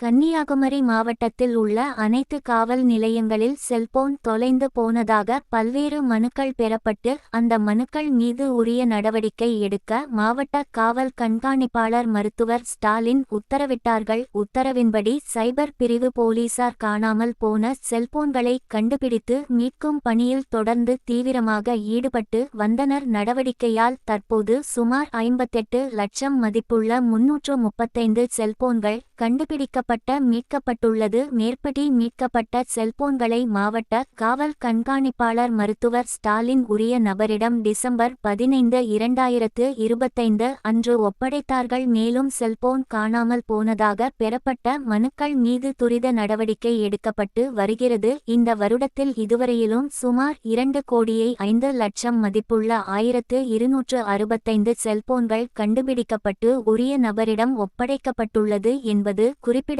கன்னியாகுமரி மாவட்டத்தில் உள்ள அனைத்து காவல் நிலையங்களில் செல்போன் தொலைந்து போனதாக பல்வேறு மனுக்கள் பெறப்பட்டு அந்த மனுக்கள் மீது உரிய நடவடிக்கை எடுக்க மாவட்ட காவல் கண்காணிப்பாளர் மருத்துவர் ஸ்டாலின் உத்தரவிட்டார்கள். உத்தரவின்படி சைபர் பிரிவு போலீசார் காணாமல் போன செல்போன்களை கண்டுபிடித்து மீட்கும் பணியில் தொடர்ந்து தீவிரமாக ஈடுபட்டு வந்தனர். நடவடிக்கையால் தற்போது சுமார் ஐம்பத்தெட்டு லட்சம் மதிப்புள்ள முன்னூற்று முப்பத்தைந்து செல்போன்கள் கண்டுபிடிக்க மீட்கப்பட்ட மீட்கப்பட்டுள்ளது. மேற்படி மீட்கப்பட்ட செல்போன்களை மாவட்ட காவல் கண்காணிப்பாளர் மருத்துவர் ஸ்டாலின் உரிய நபரிடம் டிசம்பர் பதினைந்து இரண்டாயிரத்து இருபத்தைந்து அன்று ஒப்படைத்தார்கள். மேலும் செல்போன் காணாமல் போனதாக பெறப்பட்ட மனுக்கள் மீது துரித நடவடிக்கை எடுக்கப்பட்டு வருகிறது. இந்த வருடத்தில் இதுவரையிலும் சுமார் இரண்டு கோடியை ஐந்து லட்சம் மதிப்புள்ள ஆயிரத்து இருநூற்று அறுபத்தைந்து செல்போன்கள் கண்டுபிடிக்கப்பட்டு உரிய நபரிடம் ஒப்படைக்கப்பட்டுள்ளது என்பது குறிப்பிட